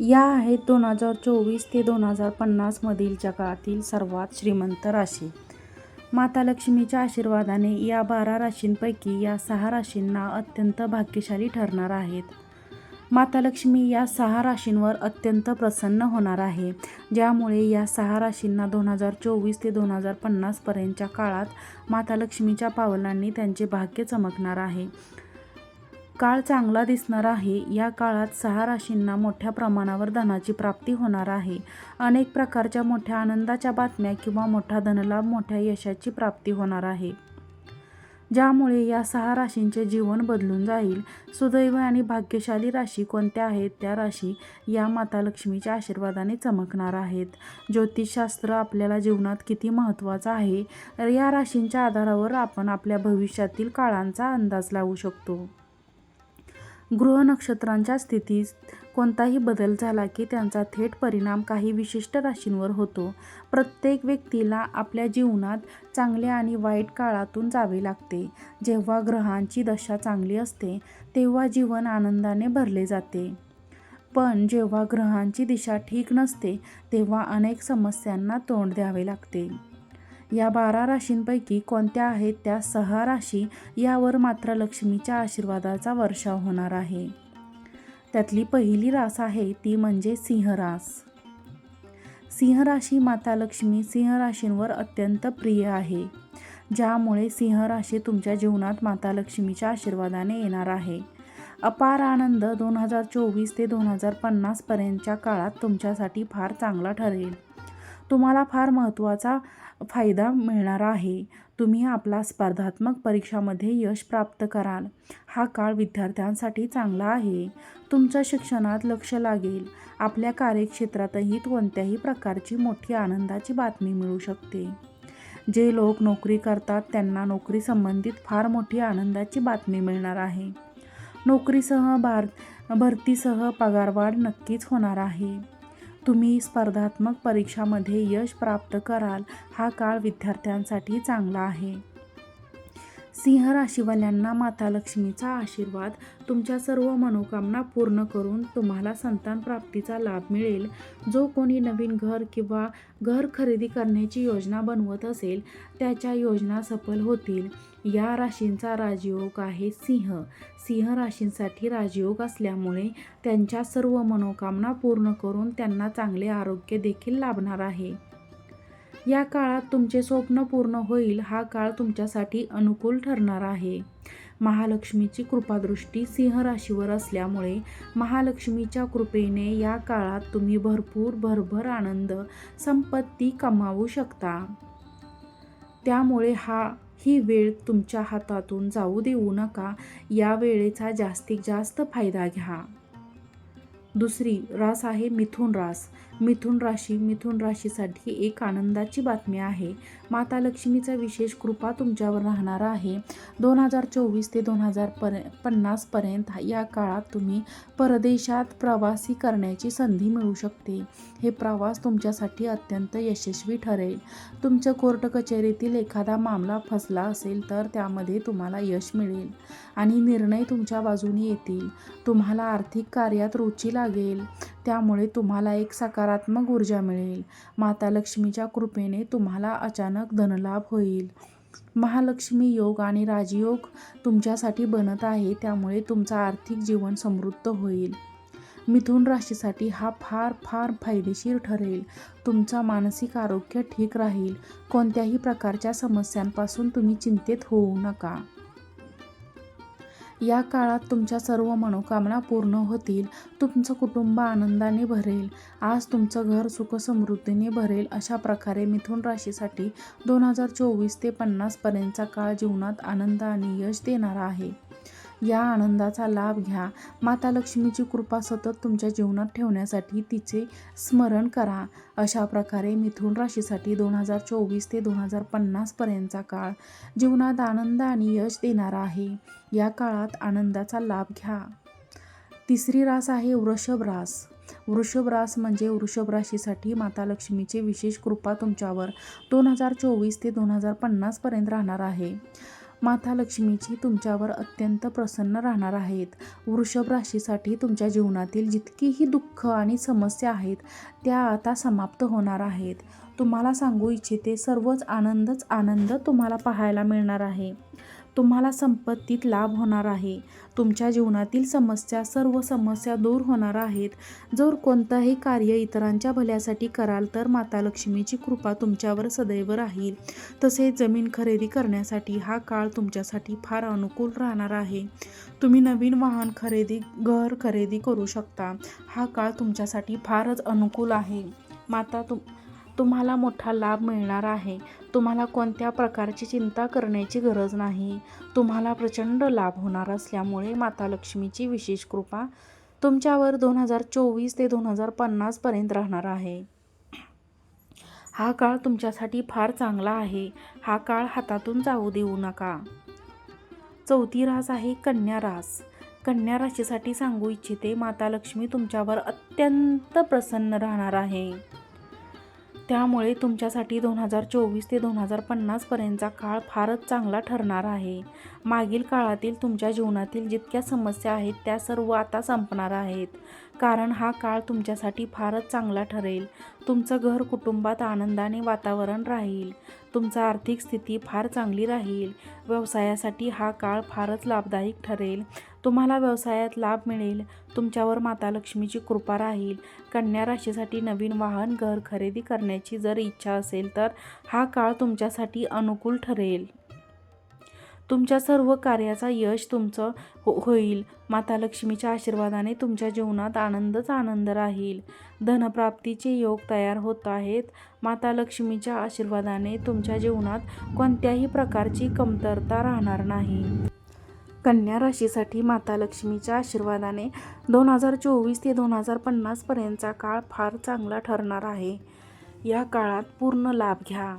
या आहेत दोन हजार चोवीस ते दोन हजार पन्नासमधील जगातील सर्वात श्रीमंत राशी. माता लक्ष्मीच्या आशीर्वादाने या बारा राशींपैकी या सहा राशींना अत्यंत भाग्यशाली ठरणार आहेत. माता लक्ष्मी या सहा राशींवर अत्यंत प्रसन्न होणार आहे. ज्यामुळे या सहा राशींना दोन हजार चोवीस ते दोन हजार पन्नासपर्यंतच्या काळात माता लक्ष्मीच्या पावलांनी त्यांचे भाग्य चमकणार आहे. काळ चांगला दिसणार आहे. या काळात सहा राशींना मोठ्या प्रमाणावर धनाची प्राप्ती होणार आहे. अनेक प्रकारच्या मोठ्या आनंदाच्या बातम्या किंवा मोठा धनलाभ मोठ्या यशाची प्राप्ती होणार आहे. ज्यामुळे या सहा राशींचे जीवन बदलून जाईल. सुदैव आणि भाग्यशाली राशी कोणत्या आहेत? त्या राशी या माता लक्ष्मीच्या आशीर्वादाने चमकणार आहेत. ज्योतिषशास्त्र आपल्याला जीवनात किती महत्त्वाचं आहे या राशींच्या आधारावर आपण आपल्या भविष्यातील काळांचा अंदाज लावू शकतो. ग्रहनक्षत्रांच्या स्थितीत कोणताही बदल झाला की त्यांचा थेट परिणाम काही विशिष्ट राशींवर होतो. प्रत्येक व्यक्तीला आपल्या जीवनात चांगल्या आणि वाईट काळातून जावे लागते. जेव्हा ग्रहांची दशा चांगली असते तेव्हा जीवन आनंदाने भरले जाते. पण जेव्हा ग्रहांची दिशा ठीक नसते तेव्हा अनेक समस्यांना तोंड द्यावे लागते. या बारा राशींपैकी कोणत्या आहेत त्या सहा राशी यावर मात्र लक्ष्मीच्या आशीर्वादाचा वर्षाव होणार आहे. त्यातली पहिली रास आहे ती म्हणजे सिंहरास सिंहराशी माता लक्ष्मी सिंह राशींवर अत्यंत प्रिय आहे ज्यामुळे सिंहराशी तुमच्या जीवनात माता लक्ष्मीच्या आशीर्वादाने येणार आहे. अपार आनंद दोन हजार चोवीस ते दोन हजार पन्नासपर्यंतच्या काळात तुमच्यासाठी फार चांगला ठरेल. तुम्हाला फार महत्त्वाचा फायदा मिळणार आहे. तुम्ही आपला स्पर्धात्मक परीक्षामध्ये यश प्राप्त कराल. हा काळ विद्यार्थ्यांसाठी चांगला आहे. तुमच्या शिक्षणात लक्ष लागेल. आपल्या कार्यक्षेत्रातही कोणत्याही प्रकारची मोठी आनंदाची बातमी मिळू शकते. जे लोक नोकरी करतात त्यांना नोकरी संबंधित फार मोठी आनंदाची बातमी मिळणार आहे. नोकरीसह बार भरतीसह पगारवाढ नक्कीच होणार आहे. तुम्ही स्पर्धात्मक परीक्षामध्ये यश प्राप्त कराल हा काळ विद्यार्थ्यांसाठी चांगला आहे. सिंह राशीवाल्यांना माता लक्ष्मीचा आशीर्वाद. तुमच्या सर्व मनोकामना पूर्ण करून तुम्हाला संतान प्राप्तीचा लाभ मिळेल. जो कोणी नवीन घर किंवा घर खरेदी करण्याची योजना बनवत असेल त्याच्या योजना सफल होतील. या राशींचा राजयोग आहे सिंह. सिंह राशींसाठी राजयोग असल्यामुळे त्यांच्या सर्व मनोकामना पूर्ण करून त्यांना चांगले आरोग्य देखील लाभणार आहे. या काळात तुमचे स्वप्न पूर्ण होईल हा काळ तुमच्यासाठी अनुकूल ठरणार आहे. महालक्ष्मीची कृपादृष्टी सिंह राशीवर असल्यामुळे महालक्ष्मीच्या कृपेने या काळात तुम्ही भरपूर भरभर आनंद संपत्ती कमावू शकता. त्यामुळे हा ही वेळ तुमच्या हातातून जाऊ देऊ नका या वेळेचा जास्तीत जास्त फायदा घ्या. दुसरी रास आहे मिथुन रास. मिथुन राशी मिथुन राशीसाठी एक आनंदाची बातमी आहे. माता लक्ष्मीचा विशेष कृपा तुमच्यावर राहणार आहे. दोन हजार चोवीस ते दोन हजार पर पन्नासपर्यंत या काळात तुम्ही परदेशात प्रवासी करण्याची संधी मिळू शकते. हे प्रवास तुमच्यासाठी अत्यंत यशस्वी ठरेल. तुमच्या कोर्ट कचेरीतील एखादा मामला फसला असेल तर त्यामध्ये तुम्हाला यश मिळेल आणि निर्णय तुमच्या बाजूने येतील. तुम्हाला आर्थिक कार्यात रुची लागेल. त्यामुळे तुम्हाला एक सकारात्मक ऊर्जा मिळेल. माता लक्ष्मीच्या कृपेने तुम्हाला अचानक धनलाभ होईल. महालक्ष्मी योग आणि राजयोग तुमच्यासाठी बनत आहे त्यामुळे तुमचं आर्थिक जीवन समृद्ध होईल. मिथुन राशीसाठी हा फार फार फायदेशीर ठरेल. तुमचं मानसिक आरोग्य ठीक राहील. कोणत्याही प्रकारच्या समस्यांपासून तुम्ही चिंतेत होऊ नका. या काळात तुमच्या सर्व मनोकामना पूर्ण होतील तुमचं कुटुंब आनंदाने भरेल आज तुमचं घर सुखसमृद्धीने भरेल अशा प्रकारे मिथुन राशीसाठी दोन हजार चोवीस ते पन्नासपर्यंतचा काळ जीवनात आनंद आणि यश देणारा आहे. या आनंदाचा लाभ घ्या. माता लक्ष्मीची कृपा सतत तुमच्या जीवनात ठेवण्यासाठी तिचे स्मरण करा. अशा प्रकारे मिथुन राशीसाठी दोन हजार चोवीस ते दोन हजार पन्नासपर्यंतचा काळ जीवनात आनंद आणि यश देणारा आहे. या काळात आनंदाचा लाभ घ्या. तिसरी रास आहे वृषभ रास. वृषभ रास म्हणजे वृषभ राशीसाठी माता लक्ष्मीची विशेष कृपा तुमच्यावर दोन हजार चोवीस ते दोन हजार पन्नासपर्यंत राहणार आहे. माता लक्ष्मीची तुमच्यावर अत्यंत प्रसन्न राहणार आहेत. वृषभ राशीसाठी तुमच्या जीवनातील जितकीही दुःख आणि समस्या आहेत त्या आता समाप्त होणार आहेत. तुम्हाला सांगू इच्छिते सर्वच आनंदच आनंद तुम्हाला पाहायला मिळणार आहे. तुम्हाला संपत्तीत लाभ होणार आहे. तुमच्या जीवनातील समस्या सर्व समस्या दूर होणार आहेत. जर कोणतंही कार्य इतरांच्या भल्यासाठी कराल तर माता लक्ष्मीची कृपा तुमच्यावर सदैव राहील. तसेच जमीन खरेदी करण्यासाठी हा काळ तुमच्यासाठी फार अनुकूल राहणार आहे. तुम्ही नवीन वाहन खरेदी घर खरेदी करू शकता. हा काळ तुमच्यासाठी फारच अनुकूल आहे. माता तुम तुम्हाला मोठा लाभ मिळणार आहे. तुम्हाला कोणत्या प्रकारची चिंता करण्याची गरज नाही. तुम्हाला प्रचंड लाभ होणार असल्यामुळे माता लक्ष्मीची विशेष कृपा तुमच्यावर दोन हजार चोवीस ते दोन हजार पन्नासपर्यंत राहणार आहे. हा काळ तुमच्यासाठी फार चांगला आहे. हा काळ हातातून जाऊ देऊ नका. चौथी रास आहे कन्या रास. कन्या राशीसाठी सांगू इच्छिते माता लक्ष्मी तुमच्यावर अत्यंत प्रसन्न राहणार आहे. त्यामुळे तुमच्यासाठी दोन हजार चोवीस ते दोन हजार पन्नासपर्यंतचा काळ फारच चांगला ठरणार आहे. मागील काळातील तुमच्या जीवनातील जितक्या समस्या आहेत त्या सर्व आता संपणार आहेत. कारण हा काळ तुमच्यासाठी फारच चांगला ठरेल. तुमचं घर कुटुंबात आनंदाने वातावरण राहील. तुमचा आर्थिक स्थिती फार चांगली राहील. व्यवसायासाठी हा काळ फारच लाभदायक ठरेल. तुम्हाला व्यवसायात लाभ मिळेल. तुमच्यावर माता लक्ष्मीची कृपा राहील. कन्या राशीसाठी नवीन वाहन घर खरेदी करण्याची जर इच्छा असेल तर हा काळ तुमच्यासाठी अनुकूल ठरेल. तुमच्या सर्व कार्याचा यश तुमचं हो होईल. माता लक्ष्मीच्या आशीर्वादाने तुमच्या जीवनात आनंदच आनंद राहील. धनप्राप्तीचे योग तयार होत आहेत. माता लक्ष्मीच्या आशीर्वादाने तुमच्या जीवनात कोणत्याही प्रकारची कमतरता राहणार नाही. कन्या राशीसाठी माता लक्ष्मीच्या आशीर्वादाने दोन हजार चोवीस ते दोन हजार पन्नासपर्यंतचा काळ फार चांगला ठरणार आहे. या काळात पूर्ण लाभ घ्या.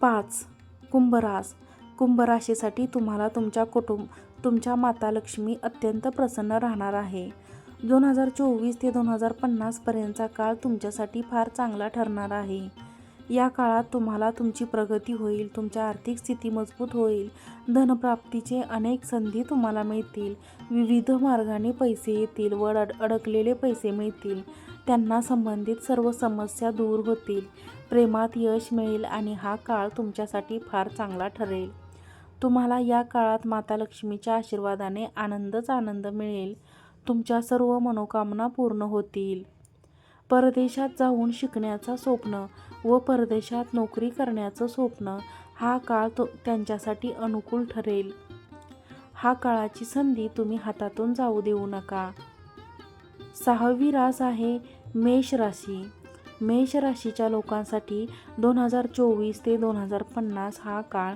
पाच. कुंभरास कुंभराशीसाठी तुम्हाला तुमच्या कुटुंब तुमच्या माता लक्ष्मी अत्यंत प्रसन्न राहणार आहे. दोन हजार चोवीस ते दोन हजार पन्नासपर्यंतचा काळ तुमच्यासाठी फार चांगला ठरणार आहे. या काळात तुम्हाला तुमची प्रगती होईल तुमच्या आर्थिक स्थिती मजबूत होईल. धनप्राप्तीचे अनेक संधी तुम्हाला मिळतील. विविध मार्गाने पैसे येतील व अड अडकलेले पैसे मिळतील. त्यांना संबंधित सर्व समस्या दूर होतील. प्रेमात यश मिळेल आणि हा काळ तुमच्यासाठी फार चांगला ठरेल. तुम्हाला या काळात माता लक्ष्मीच्या आशीर्वादाने आनंदच आनंद मिळेल. तुमच्या सर्व मनोकामना पूर्ण होतील. परदेशात जाऊन शिकण्याचं स्वप्न व परदेशात नोकरी करण्याचं स्वप्न हा काळ तो त्यांच्यासाठी अनुकूल ठरेल. हा काळाची संधी तुम्ही हातातून जाऊ देऊ नका. सहावी रास आहे मेष राशी. मेष राशीच्या लोकांसाठी दोन हजार चोवीस ते दोन हजार पन्नास हा काळ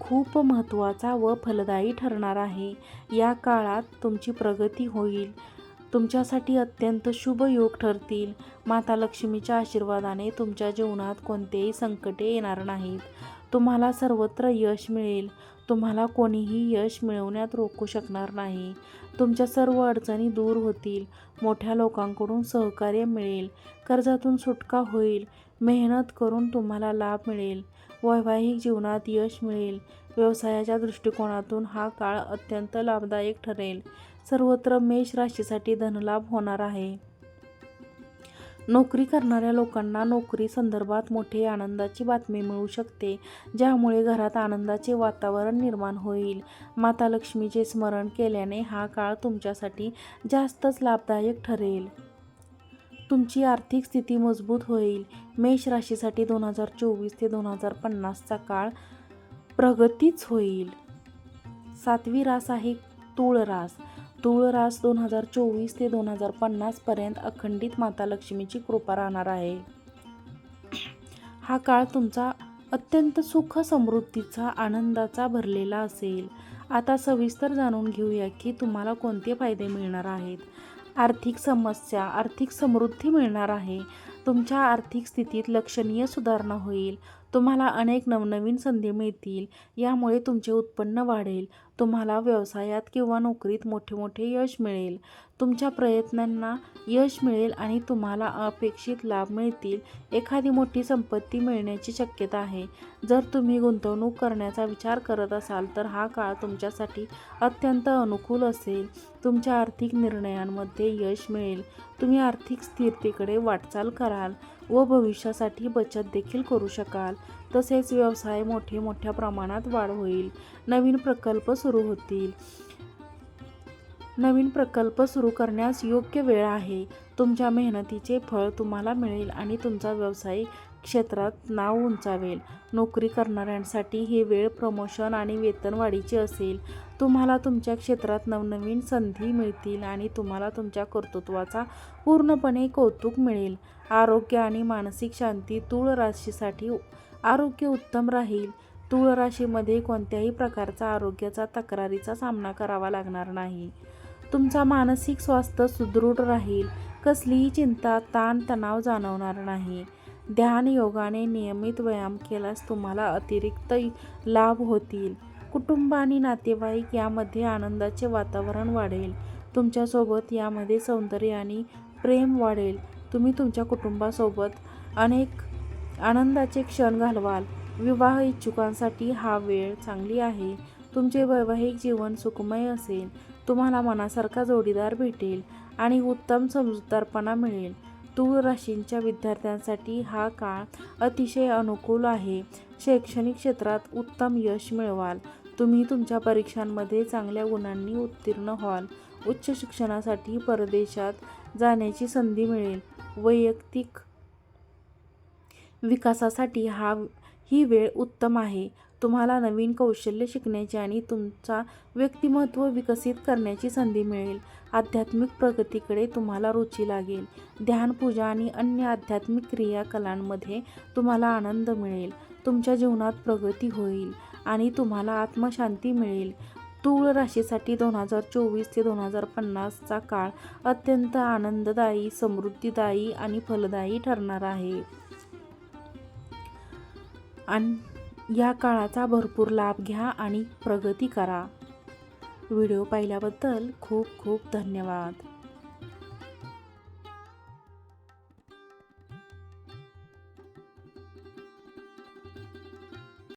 खूप महत्त्वाचा व फलदायी ठरणार आहे. या काळात तुमची प्रगती होईल. तुमच्यासाठी अत्यंत शुभ योग ठरतील. माता लक्ष्मीच्या आशीर्वादाने तुमच्या जीवनात कोणतेही संकटे येणार नाहीत. तुम्हाला सर्वत्र यश मिळेल. तुम्हाला कोणीही यश मिळवण्यात रोखू शकणार नाही. तुमच्या सर्व अडचणी दूर होतील. मोठ्या लोकांकडून सहकार्य मिळेल. कर्जातून सुटका होईल. मेहनत करून तुम्हाला लाभ मिळेल. वैवाहिक जीवनात यश मिळेल. व्यवसायाच्या दृष्टिकोनातून हा काळ अत्यंत लाभदायक ठरेल. सर्वत्र मेष राशीसाठी धनलाभ होणार आहे. नोकरी करणाऱ्या लोकांना नोकरी संदर्भात मोठे आनंदाची बातमी मिळू शकते ज्यामुळे घरात आनंदाचे वातावरण निर्माण होईल. माता लक्ष्मीचे स्मरण केल्याने हा काळ तुमच्यासाठी जास्तच लाभदायक ठरेल. तुमची आर्थिक स्थिती मजबूत होईल. मेष राशीसाठी दोन हजार चोवीस ते दोन हजार पन्नासचा काळ प्रगतीच होईल. सातवी रास आहे तूळ रास तूळ रास दोन हजार चोवीस ते दोन हजार पन्नासपर्यंत अखंडित माता लक्ष्मीची कृपा राहणार आहे. हा काळ तुमचा अत्यंत सुख समृद्धीचा आनंदाचा भरलेला असेल. आता सविस्तर जाणून घेऊया की तुम्हाला कोणते फायदे मिळणार आहेत. आर्थिक समस्या आर्थिक समृद्धी मिळणार आहे. तुमच्या आर्थिक स्थितीत लक्षणीय सुधारणा होईल. तुम्हाला अनेक नवनवीन संधी मिळतील यामुळे तुमचे उत्पन्न वाढेल तुम्हाला व्यवसायात किंवा नोकरीत मोठे मोठे यश मिळेल. तुमच्या प्रयत्नांना यश मिळेल आणि तुम्हाला अपेक्षित लाभ मिळतील. एखादी मोठी संपत्ती मिळण्याची शक्यता आहे. जर तुम्ही गुंतवणूक करण्याचा विचार करत असाल तर हा काळ तुमच्यासाठी अत्यंत अनुकूल असेल. तुमच्या आर्थिक निर्णयांमध्ये यश मिळेल. तुम्ही आर्थिक स्थिरतेकडे वाटचाल कराल. व भविष्यासाठी बचत देखील करू शकाल. तसेच व्यवसाय मोठे मोठ्या प्रमाणात वाढ होईल. नवीन प्रकल्प सुरू होतील. नवीन प्रकल्प सुरू करण्यास योग्य वेळ आहे. तुमच्या मेहनतीचे फळ तुम्हाला मिळेल आणि तुमचा व्यवसाय क्षेत्रात नाव उंचावेल. नोकरी करणाऱ्यांसाठी ही वेळ प्रमोशन आणि वेतनवाढीची असेल. तुम्हाला तुमच्या क्षेत्रात नवनवीन संधी मिळतील आणि तुम्हाला तुमच्या कर्तृत्वाचा पूर्णपणे कौतुक मिळेल. आरोग्य आणि मानसिक शांती तूळ राशीसाठी आरोग्य उत्तम राहील. तूळ राशीमध्ये कोणत्याही प्रकारचा आरोग्याचा तक्रारीचा सामना करावा लागणार नाही. तुमचा मानसिक स्वास्थ्य सुदृढ राहील. कसलीही चिंता ताण तणाव जाणवणार नाही. ध्यान योगाने नियमित व्यायाम केल्यास तुम्हाला अतिरिक्त लाभ होतील. कुटुंब आणि नातेवाईक यामध्ये आनंदाचे वातावरण वाढेल. तुमच्यासोबत यामध्ये सौंदर्य आणि प्रेम वाढेल. तुम्ही तुमच्या कुटुंबासोबत अनेक आनंदाचे क्षण घालवाल. विवाह इच्छुकांसाठी हा वेळ चांगली आहे. तुमचे वैवाहिक जीवन सुखमय असेल. तुम्हाला मनासारखा जोडीदार भेटेल आणि उत्तम समजूतदारपणा मिळेल. तूळ राशींच्या विद्यार्थ्यांसाठी हा काळ अतिशय अनुकूल आहे. शैक्षणिक क्षेत्रात उत्तम यश मिळवाल. तुम्ही तुमच्या परीक्षांमध्ये चांगल्या गुणांनी उत्तीर्ण व्हाल. उच्च शिक्षणासाठी परदेशात जाण्याची संधी मिळेल. वैयक्तिक विकासासाठी हा ही वेळ उत्तम आहे. तुम्हाला नवीन कौशल्य शिकण्याची आणि तुमचा व्यक्तिमत्व विकसित करण्याची संधी मिळेल. आध्यात्मिक प्रगतीकडे तुम्हाला रुची लागेल. ध्यान पूजा आणि अन्य आध्यात्मिक क्रियाकलांमध्ये तुम्हाला आनंद मिळेल. तुमच्या जीवनात प्रगती होईल आणि तुम्हाला आत्मशांती मिळेल. तूळ राशीसाठी दोन हजार चोवीस ते दोन हजार पन्नासचा काळ अत्यंत आनंददायी समृद्धीदायी आणि फलदायी ठरणार आहे. आणि या काळाचा भरपूर लाभ घ्या आणि प्रगती करा. व्हिडिओ पाहिल्याबद्दल खूप खूप धन्यवाद.